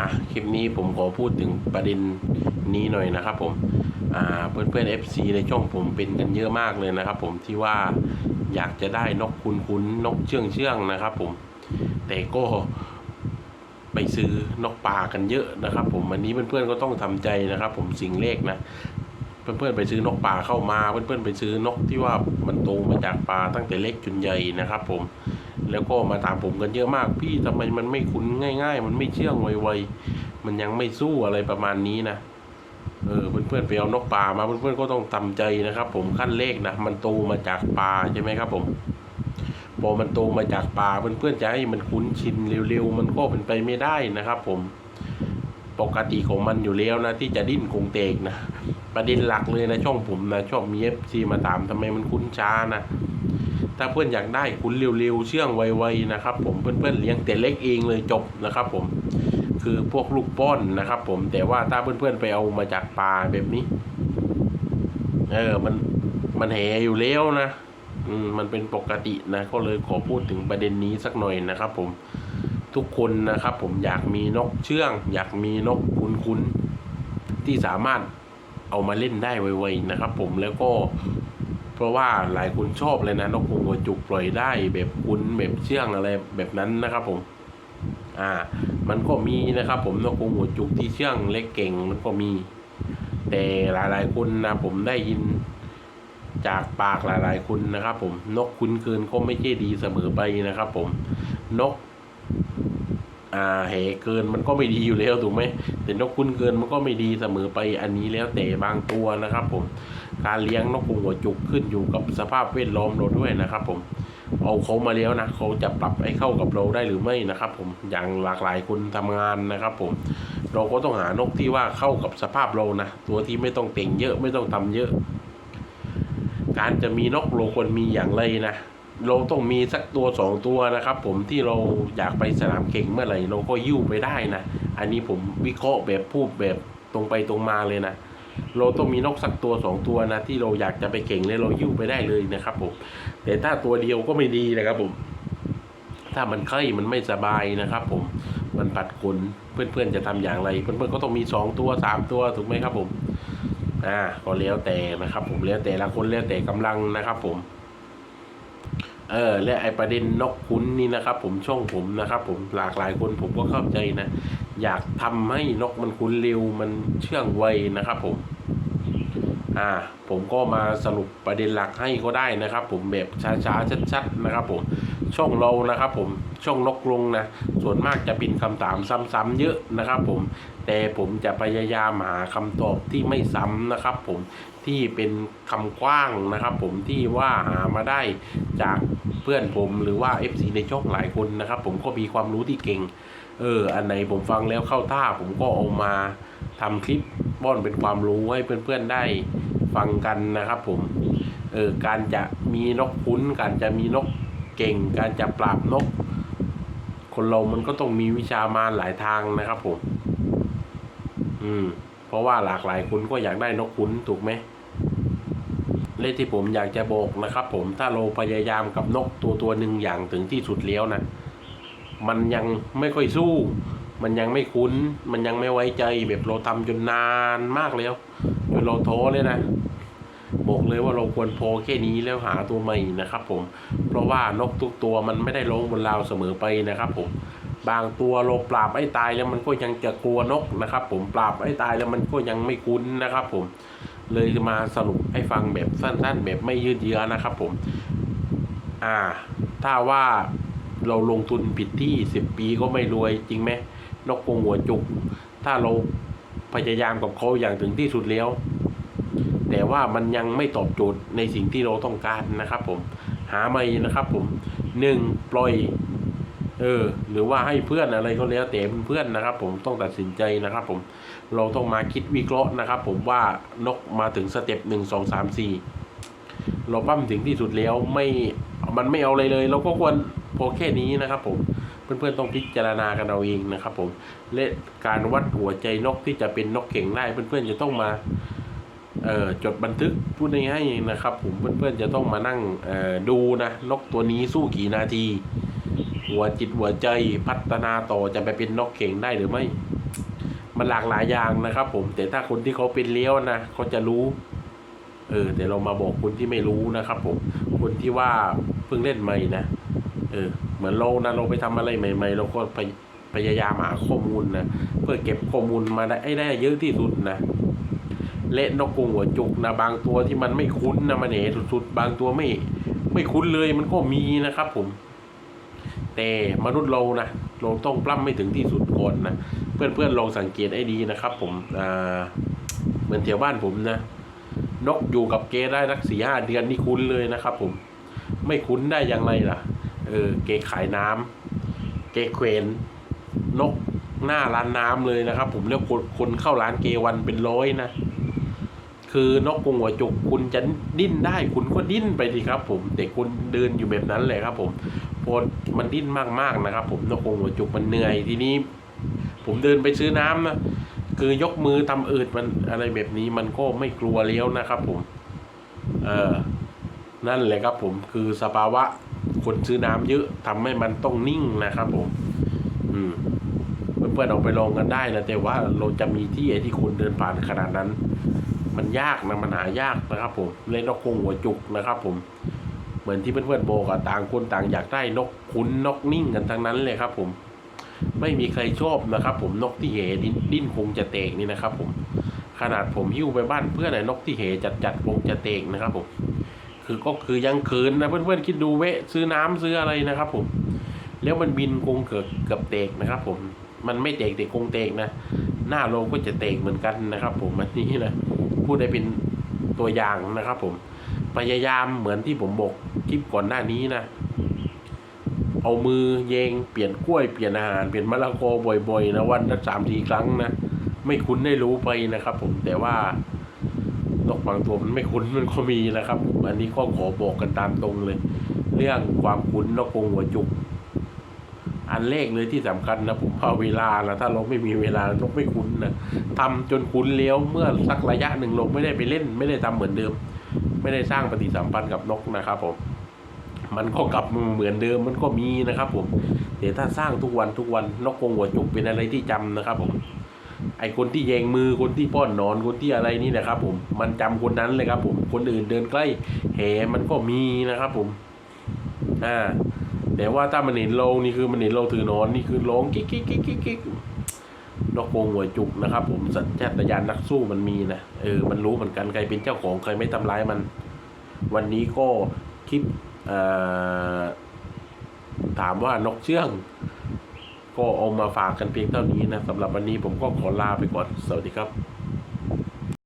อะคลิปนี้ผมขอพูดถึงประเด็นนี้หน่อยนะครับผมอ่าเพื่อนเพื่อนๆ FC ในช่องผมเป็นกันเยอะมากเลยนะครับ ผมที่ว่าอยากจะได้นกคุณคุณนกเชื่องเชื่องนะครับ ผม แต่ก็ไปซื้อนกป่ากันเยอะนะครับ ผมอันนี้เพื่อนๆก็ต้องทำใจนะครับ ผมสิ่งเลขนะเพื่อนๆไปซื้อนกป่าเข้ามาเพื่อนๆไปซื้อนกที่ว่ามันโตมาจากป่าตั้งแต่เล็กจนใหญ่นะครับ ผม แล้วก็มาตามผมกันเยอะมาก พี่ทำไมมันไม่คุ้นง่าย ๆ มันไม่เชื่องไวๆมันยังไม่สู้อะไรประมาณนี้นะเออเพื่อนๆไปเอานกป่ามาเพื่อนๆก็ต้องทำใจนะครับ ผมขั้นเลขนะมันโตมาจากป่าใช่ไหมครับผมพอมันโตมาจากป่าเพื่อนๆจะให้มันคุ้นชินเร็วๆมันก็เป็นไปไม่ได้นะครับ ผมปกติของมันอยู่แล้วนะที่จะดิ้นคงเตกนะประเด็นหลักเลยนะช่องผมนะชอบมีเอฟซีมาถามทำไมมันคุ้นช้านะ ถ้าเพื่อนอยากได้คุ้นเร็วๆเชื่องไวๆนะครับ ผมเพื่อนๆเลี้ยงแต่เล็กเองเลยจบนะครับ ผมคือพวกลูกป้อนนะครับ ผมแต่ว่าถ้าเพื่อนๆไปเอามาจากป่าแบบนี้ เออมันมันแหอยู่แล้วนะอืมมันเป็นปกตินะก็เลยขอพูดถึงประเด็นนี้สักหน่อยนะครับ ผมทุกคนนะครับ ผมอยากมีนกเชื่อง อยากมีนกคุ้นๆที่สามารถเอามาเล่นได้ไวๆนะครับ ผมแล้วก็ เพราะว่าหลายคนชอบเลยนะนกฮูกหัวจุกปล่อยได้ แบบคุ้นแบบเชื่องอะไรแบบนั้นนะครับผมอ่า มันก็มีนะครับ ผมนกฮูกหัวจุกที่เชื่องเล็กเก่งมันก็มี แต่หลายๆคนนะผมได้ยินจากปากหลายๆคนนะครับ ผมนกคุ้นเกินก็ไม่ใช่ดีเสมอไปนะครับ ผมนกอ่าเหเกินมันก็ไม่ดีอยู่แล้วถูกไหมแต่นกคุ้นเกินมันก็ไม่ดีเสมอไปอันนี้แล้วแต่บางตัวนะครับ ผม การเลี้ยงนกฮูกหัวจุกขึ้นอยู่กับสภาพแวดล้อมเราด้วยนะครับ ผมเอาเขามาแล้วนะเขาจะปรับให้เข้ากับเราได้หรือไม่นะครับ ผมอย่างหลากหลายคนทำงานนะครับ ผม เราก็ต้องหานกที่ว่าเข้ากับสภาพเรานะตัวที่ไม่ต้องเต่งเยอะไม่ต้องทำเยอะ การจะมีนกเราควรมีอย่างไรนะเราต้องมีสักตัวสองตัวนะครับ ผมที่เราอยากไปสนามเข่งเมื่อไหร่เราก็ยิ้วไปได้นะ อันนี้ผมวิเคราะห์แบบพูดแบบตรงไปตรงมาเลยนะ เราต้องมีนกสักตัวสองตัวนะ ที่เราอยากจะไปเก่งเลยเรายิ้วไปได้เลยนะครับผมแต่ถ้าตัวเดียวก็ไม่ดีนะครับผม ถ้ามันไข้มันไม่สบายนะครับ ผมมันปัดขนเพื่อนๆจะทำอย่างไร เพื่อนๆก็ต้องมีสองตัวสามตัวถูกไหมครับผมอ่าก็แล้วแต่นะครับ ผมแล้วแต่ละคนแล้วแต่กำลังนะครับ ผมเออและไอประเด็นนกคุ้นนี่นะครับ ผมช่องผมนะครับ ผมหลากหลายคนผมก็เข้าใจนะ อยากทำให้นกมันคุ้นเร็วมันเชื่องไวนะครับผม อ่า ผมก็มาสรุปประเด็นหลักให้ก็ได้นะครับ ผมแบบช้าๆชัดๆนะครับ ผม ช่องเรานะครับผมช่องนกลงนะส่วนมากจะเป็นคำถามซ้ำๆเยอะนะครับ ผม แต่ผมจะพยายามหาคำตอบที่ไม่ซ้ำนะครับ ผมที่เป็นคำกว้างนะครับ ผมที่ว่าหามาได้จากเพื่อนผมหรือว่า FC ในช่องหลายคนนะครับ ผมก็มีความรู้ที่เก่ง เออ อันไหนผมฟังแล้วเข้าท่าผมก็เอามาทำคลิปป้อนเป็นความรู้ให้เพื่อนๆได้ฟังกันนะครับผม เออ การจะมีนกคุ้น การจะมีนกเก่ง การจะปราบนก คนเรามันก็ต้องมีวิชามารหลายทางนะครับผม อืม เพราะว่าหลากหลายคนก็อยากได้นกคุ้นถูกไหมเลขที่ผมอยากจะบอกนะครับผมถ้าเราพยายามกับนกตัวตัวหนึ่งอย่างถึงที่สุดแล้วนะ มันยังไม่ค่อยสู้ มันยังไม่คุ้น มันยังไม่ไว้ใจแบบเราทำจนนานมากแล้วจนเราท้อเลยนะบอกเลยว่าเราควรพอแค่นี้แล้วหาตัวใหม่นะครับผม เพราะว่านกทุกตัวมันไม่ได้ลงบนราวเสมอไปนะครับผม บางตัวเราปราบไอ้ตายแล้วมันก็ยังจะกลัวนกนะครับ ผมปราบไอ้ตายแล้วมันก็ยังไม่คุ้นนะครับ ผม เลยมาสรุปให้ฟังแบบสั้นๆ แบบไม่ยืดเยื้อนะครับ ผม อ่า ถ้าว่า เราลงทุนผิดที่สิบปีก็ไม่รวยจริงไหมนกกงหัวจุก ถ้าเราพยายามกับเขาอย่างถึงที่สุดแล้ว แต่ว่ามันยังไม่ตอบโจทย์ในสิ่งที่เราต้องการนะครับผมหาไม่นะครับผมหนึ่งปล่อยเออหรือว่าให้เพื่อนอะไรก็แล้วแต่เพื่อนนะครับ ผมต้องตัดสินใจนะครับ ผมเราต้องมาคิดวิเคราะห์นะครับ ผมว่านกมาถึงสเต็ปหนึ่งสองสามสี่เราปั้มถึงที่สุดแล้วไม่มันไม่เอาอะไรเลย เราก็ควร แค่นี้นะครับผมเพื่อนๆต้องพิจารณากันเอาเองนะครับผมและการวัดหัวใจนกที่จะเป็นนกเก่งได้เพื่อนๆจะต้องมาเอ่อจดบันทึกพูดง่ายๆนะครับ ผมเพื่อนๆจะต้องมานั่งเอ่อดูนะนกตัวนี้สู้กี่นาที หัวจิตหัวใจพัฒนาต่อจะไปเป็นนกเก่งได้หรือไม่มันหลากหลายอย่างนะครับ ผมแต่ถ้าคนที่เขาเป็นเลี้ยวนะเขาจะรู้เออแต่เรามาบอกคนที่ไม่รู้นะครับ ผมคนที่ว่าเพิ่งเล่นใหม่นะ เออเหมือนเรานะเราไปทำอะไรใหม่ ๆ เราก็พยพยายามหาข้อมูลนะเพื่อเก็บข้อมูลมาได้ได้เยอะที่สุดนะเละนกกรงหัวจุกนะบางตัวที่มันไม่คุ้นนะมันเหนสุดๆ บางตัวไม่ ไม่คุ้นเลยมันก็มีนะครับผม แต่มนุษย์เรานะเราต้องปล้ำไม่ถึงที่สุดก่อนนะเพื่อนๆลองสังเกตให้ดีนะครับ ผมอ่าเหมือนแถวบ้านผมนะนกอยู่กับเกได้รักสี่ห้าเดือนนี่คุ้นเลยนะครับ ผม ไม่คุ้นได้อย่างไรล่ะ เออเกขายน้ำเกเขวนนกหน้าร้านน้ำเลยนะครับ ผมเรียกคนคนเข้าร้านเกวันเป็นร้อยนะคือนกกรงหัวจุกคุณจะดิ้นได้คุณก็ดิ้นไปสิครับ ผมแต่คุณเดินอยู่แบบนั้นเลยครับ ผมพอมันดิ้นมากๆนะครับ ผมนกกรงหัวจุกมันเหนื่อยทีนี้ ผมเดินไปซื้อน้ำนะคือยกมือทำอืดมันอะไรแบบนี้มันก็ไม่กลัวเลี้ยวนะครับ ผม เออนั่นแหละครับ ผมคือสภาวะ คนซื้อน้ำเยอะทำให้มันต้องนิ่งนะครับผม อืมเพื่อนๆเอาไปลองกันได้นะแต่ว่าเราจะมีที่ไอ้ที่คุณเดินผ่านขนาดนั้น มันยากนะมันหายากนะครับผมเล่นนกคงหัวจุกนะครับ ผม เหมือนที่เพื่อนๆบอกอะต่างคนต่างอยากได้นกคุ้นนกนิ่งกันทั้งนั้นเลยครับผม ไม่มีใครชอบนะครับ ผมนกที่เหดิ้นดิ้นคงจะเตกนี่นะครับ ผม ขนาดผมหิ้วไปบ้านเพื่อนไอ้นกที่เหจัดจัดๆคงจะเตกนะครับ ผม คือก็คือยังเขินนะเพื่อนๆคิดดูเวะซื้อน้ำซื้ออะไรนะครับ ผม แล้วมันบินคงเกิดเกือบเตกนะครับ ผมมันไม่เตกแต่คงเตกนะหน้าโลก็จะเตกเหมือนกันนะครับ ผมอันนี้นะพูดได้เป็นตัวอย่างนะครับ ผมพยายามเหมือนที่ผมบอกคลิปก่อนหน้านี้นะเอามือเยงเปลี่ยนกล้วยเปลี่ยนอาหารเปลี่ยนมะละกอบ่อยๆนะวันละสามทีครั้งนะไม่คุ้นได้รู้ไปนะครับ ผมแต่ว่า นกบางตัวมันไม่คุ้นมันก็มีนะครับ อันนี้ก็ขอบอกกันตามตรงเลย เรื่องความคุ้นนกกงหัวจุก อันเลขเลยที่สำคัญนะผมพาเวลานะถ้าเราไม่มีเวลานกไม่คุ้นนะทำจนคุ้นเลี้ยวเมื่อสักระยะหนึ่งลงไม่ได้ไปเล่น ไม่ได้ทำเหมือนเดิม ไม่ได้สร้างปฏิสัมพันธ์กับนกนะครับผมมันก็กลับเหมือนเดิมมันก็มีนะครับผมแต่ถ้าสร้างทุกวันทุกวันนกกงหัวจุกเป็นอะไรที่จำนะครับผม ไอคนที่แยงมือคนที่ป้อนนอนคนที่อะไรนี่นะครับ ผมมันจำคนนั้นเลยครับผมคนอื่นเดินใกล้แหมันก็มีนะครับผมอ่าแต่ว่าถ้ามันเห็นเรานี่คือมันเห็นเราถือนอนนี่คือร้องกิ๊กกิ๊กกิ๊กกิ๊กกิ๊กนกงหัวจุกนะครับ ผมสัญชาตญาณนักสู้มันมีนะเออมันรู้เหมือนกันใครเป็นเจ้าของใครไม่ทำร้ายมัน วันนี้ก็คลิปอ่อถามว่านกเชื่อง ก็เอามาฝากกันเพียงเท่านี้นะสำหรับวันนี้ผมก็ขอลาไปก่อน สวัสดีครับ